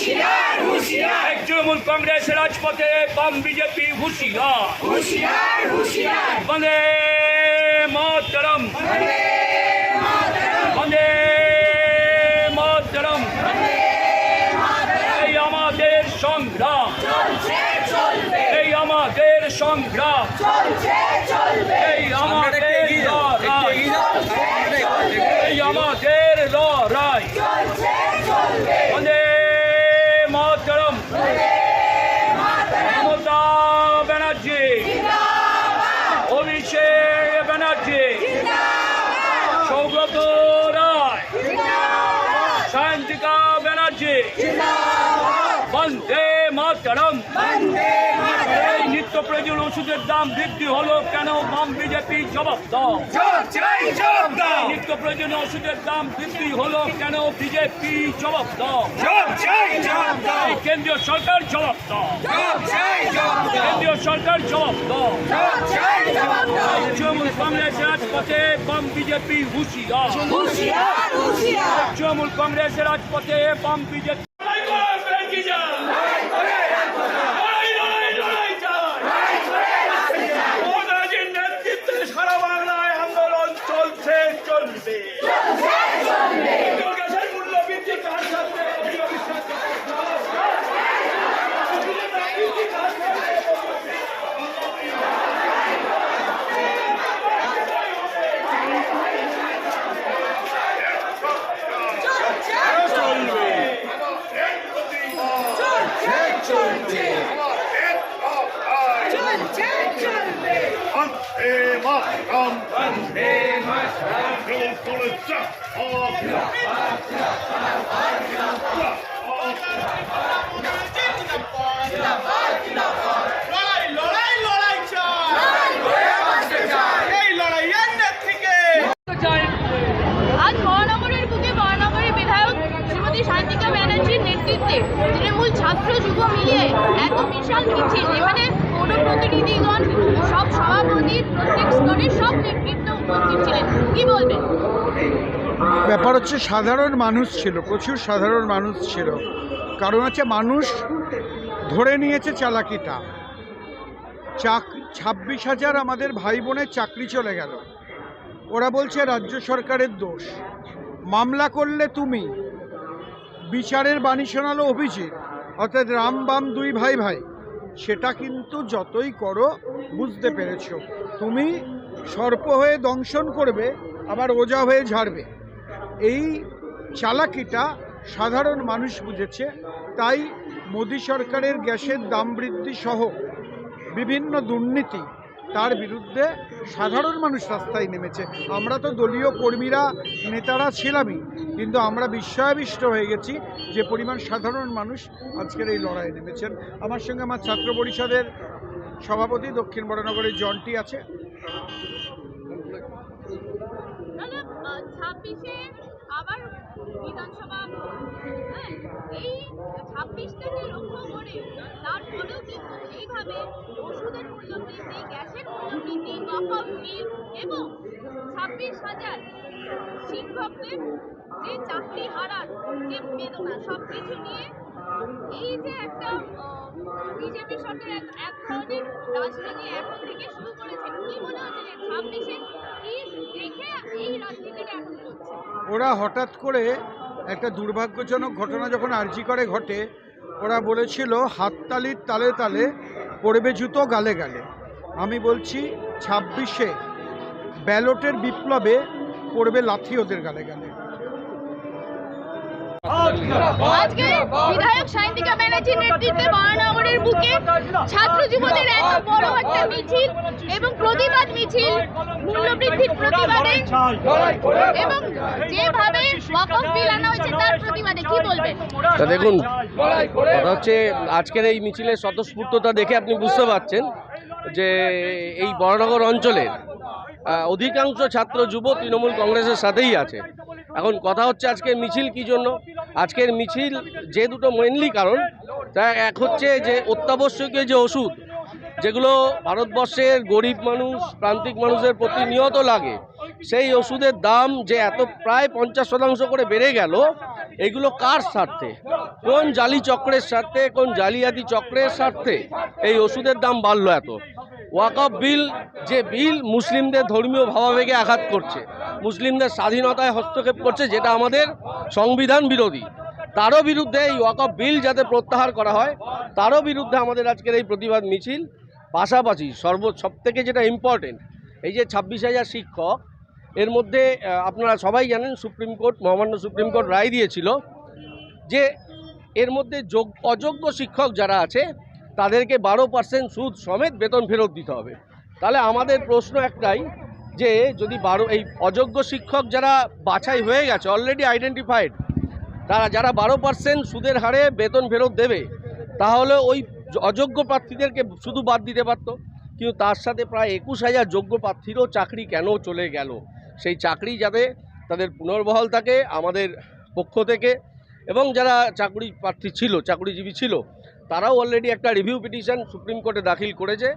হুঁশিয়ার হুঁশিয়ার এই তৃণমূল কংগ্রেস রাজপথে বাম বিজেপি হুঁশিয়ার হুঁশিয়ার হুঁশিয়ার বন্দে মাতরম বন্দে মাতরম এই আমাদের সংগ্রাম চলছে চলবে এই আমাদের সংগ্রাম চলছে চলবে এই আমাদের মাতরম এই নিত্য প্রয়োজন ওষুধের দাম বৃদ্ধি হলো কেন? বাম বিজেপি জবাব দাও। নিত্য প্রয়োজনীয় ওষুধের দাম বৃদ্ধি হলো কেন? বিজেপি জবাব দাও। কেন্দ্রীয় সরকার জবাব দাও। কেন্দ্রীয় সরকার জবাব দাও। তৃণমূল কংগ্রেস রাজপথে বাম বিজেপি হুঁশিয়ার। তৃণমূল কংগ্রেস রাজপথে বাম বিজেপি চলবে গ্যাসের মূল্য বৃদ্ধি কার সাথে Vande Mataram! Vande Mataram! Till লড়াই সব প্রত্যেক সব নেতৃত্ব উপস্থিত ছিলেন। কি বলবেন? ব্যাপার হচ্ছে সাধারণ মানুষ ছিল, প্রচুর সাধারণ মানুষ ছিল। কারণ হচ্ছে মানুষ ধরে নিয়েছে চালাকিটা। চাক, ছাব্বিশ হাজার আমাদের ভাই বোনের চাকরি চলে গেল। ওরা বলছে রাজ্য সরকারের দোষ। মামলা করলে তুমি। বিচারের বাণী শোনালো অভিজিৎ। অর্থাৎ রাম বাম দুই ভাই ভাই। সেটা কিন্তু যতই করো, বুঝতে পেরেছ। তুমি সর্প হয়ে দংশন করবে, আবার ওজা হয়ে ঝাড়বে। এই চালাকিটা সাধারণ মানুষ বুঝেছে, তাই মোদী সরকারের গ্যাসের দাম বৃদ্ধি সহ বিভিন্ন দুর্নীতি তার বিরুদ্ধে সাধারণ মানুষ রাস্তায় নেমেছে। আমরা তো দলীয় কর্মীরা, নেতারা ছিলামই, কিন্তু আমরা বিস্ময়াবিষ্ট হয়ে গেছি যে পরিমাণ সাধারণ মানুষ আজকের এই লড়াইয়ে নেমেছেন। আমার সঙ্গে আমার ছাত্র পরিষদের সভাপতি দক্ষিণ বড়নগরের জনটি আছে। আবার বিধানসভা করে তারপরেও কিন্তু এইভাবে ওষুধের মূল্য বৃদ্ধি, গ্যাসের মূল্য বৃদ্ধি বিল এবং ছাব্বিশ হাজার শিক্ষকদের যে চাকরি যে বেদনা সব কিছু নিয়ে এই যে একটা বিজেপি সরকার এক ধরনের রাজনীতি এখন থেকে শুরু করেছে। কি মনে হচ্ছে যে ছাব্বিশে কি দেখে এই রাজনীতিটা এখন করছে ওরা হঠাৎ করে একটা দুর্ভাগ্যজনক ঘটনা যখন আরজি করে ঘটে ওরা বলেছিল, হাততালির তালে তালে পড়বে জুতো গালে গালে। আমি বলছি, ছাব্বিশে ব্যালটের বিপ্লবে পড়বে লাথি ওদের গালে গালে। বিধায়ক সায়ন্তিকা ব্যানার্জির নেতৃত্বে মহানগরের বুকে ছাত্র যুবদের এক বড় একটা মিছিল এবং প্রতিবাদ মিছিল মূল্যবৃদ্ধির প্রতিবাদে এবং যেভাবে ওয়াকফ বিল আনা হয়েছে তার প্রতিবাদে, কি বলবেন? তা দেখুন, কথা হচ্ছে আজকের এই মিছিলের স্বতঃস্ফূর্ততা দেখে আপনি বুঝতে পারছেন যে এই বড়নগর অঞ্চলের অধিকাংশ ছাত্র যুব তৃণমূল কংগ্রেসের সাথেই আছে। এখন কথা হচ্ছে আজকে মিছিল কি জন্য? আজকের মিছিল যে দুটো মেনলি কারণ, তা এক হচ্ছে যে অত্যাবশ্যকীয় যে ওষুধ, যেগুলো ভারতবর্ষের গরিব মানুষ, প্রান্তিক মানুষের প্রতিনিয়ত লাগে, সেই ওষুধের দাম যে এত প্রায় পঞ্চাশ শতাংশ করে বেড়ে গেল, এগুলো কার স্বার্থে? কোন জালি চক্রের স্বার্থে, কোন জালিয়াতি চক্রের স্বার্থে এই ওষুধের দাম বাড়লো এত? ওয়াকফ বিল, যে বিল মুসলিমদের ধর্মীয় ভাবাবেগে আঘাত করছে মুসলিমদের স্বাধীনতায় হস্তক্ষেপ করছে, যেটা আমাদের সংবিধান বিরোধী। তারও বিরুদ্ধে এই ওয়াকফ বিল যাতে প্রত্যাহার করা হয়, তারও বিরুদ্ধে আমাদের আজকের এই প্রতিবাদ মিছিল। পাশাপাশি সর্ব সবথেকে যেটা ইম্পর্টেন্ট এই যে ছাব্বিশ হাজার শিক্ষক, এর মধ্যে আপনারা সবাই জানেন, সুপ্রিম কোর্ট, মহামান্য সুপ্রিম কোর্ট রায় দিয়েছিল যে এর মধ্যে যোগ অযোগ্য শিক্ষক যারা আছে, তাদেরকে বারো পার্সেন্ট সুদ সমেত বেতন ফেরত দিতে হবে। তাহলে আমাদের প্রশ্ন একটাই যে যদি বারো, এই অযোগ্য শিক্ষক যারা বাছাই হয়ে গেছে অলরেডি আইডেন্টিফাইড তারা যারা বারো পার্সেন্ট সুদের হারে বেতন ফেরত দেবে, তাহলে ওই অযোগ্য প্রার্থীদেরকে শুধু বাদ দিতে পারতো। কিন্তু তার সাথে প্রায় একুশ হাজার যোগ্য প্রার্থীরও চাকরি কেন চলে গেল? সেই চাকরি যাতে তাদের পুনর্বহাল থাকে আমাদের পক্ষ থেকে, এবং যারা চাকরি প্রার্থী ছিল, চাকরিজীবী ছিল, তারাও অলরেডি একটা রিভিউ পিটিশন সুপ্রিম কোর্টে দাখিল করেছে।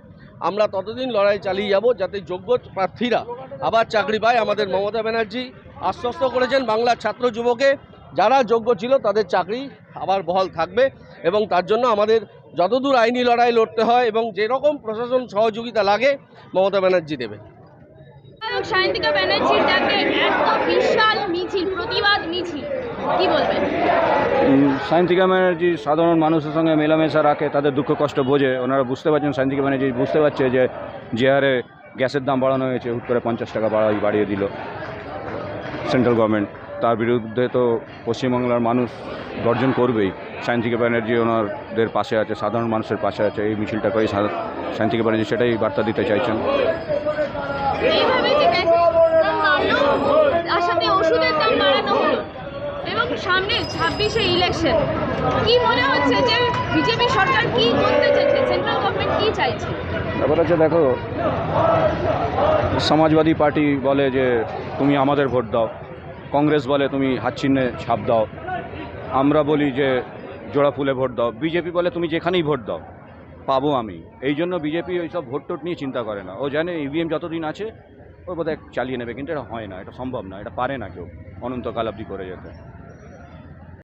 আমরা ততদিন লড়াই চালিয়ে যাব যাতে যোগ্য প্রার্থীরা আবার চাকরি পায়। আমাদের মমতা ব্যানার্জি আশ্বস্ত করেছেন বাংলার ছাত্র যুবকে, যারা যোগ্য ছিল তাদের চাকরি আবার বহাল থাকবে এবং তার জন্য আমাদের যতদূর আইনি লড়াই লড়তে হয় এবং যেরকম প্রশাসন সহযোগিতা লাগে, মমতা ব্যানার্জি দেবে। সায়ন্তিকা ব্যানার্জির ডাকে এত বিশাল মিছিল, প্রতিবাদ মিছিল। কি বলবেন? সায়ন্তিকা ব্যানার্জি সাধারণ মানুষের সঙ্গে মেলামেশা রাখে তাদের দুঃখ কষ্ট বোঝে। ওনারা বুঝতে পারছেন সায়ন্তিকা ব্যানার্জি বুঝতে পারছে যে যে হারে গ্যাসের দাম বাড়ানো হয়েছে হুট করে পঞ্চাশ টাকা বাড়াই বাড়িয়ে দিল সেন্ট্রাল গভর্নমেন্ট। তার বিরুদ্ধে তো পশ্চিমবাংলার মানুষ গর্জন করবেই। সায়ন্তিকা ব্যানার্জি ওনাদের পাশে আছে সাধারণ মানুষের পাশে আছে এই মিছিলটা করেই সা- সায়ন্তিকা ব্যানার্জি সেটাই বার্তা দিতে চাইছেন। ওষুধের দাম বাড়ানো এবং সামনে ছাব্বিশে ইলেকশন কি মনে হচ্ছে যে বিজেপি সরকার কি করতে চাইছে? সেন্ট্রাল গভর্নমেন্ট কি চাইছে? ব্যাপার হচ্ছে দেখো, সমাজবাদী পার্টি বলে যে তুমি আমাদের ভোট দাও, কংগ্রেস বলে তুমি হাত চিহ্নে ছাপ দাও, আমরা বলি যে জোড়া ফুলে ভোট দাও, বিজেপি বলে তুমি যেখানেই ভোট দাও, পাবো আমি। এই জন্য বিজেপি ওই সব ভোট টোট নিয়ে চিন্তা করে না। ও জানে ইভিএম যতদিন আছে, ও বোধহয় চালিয়ে নেবে, কিন্তু এটা হয় না, এটা সম্ভব না, এটা পারে না কেউ, অনন্তকাল অবধি করে যেতে।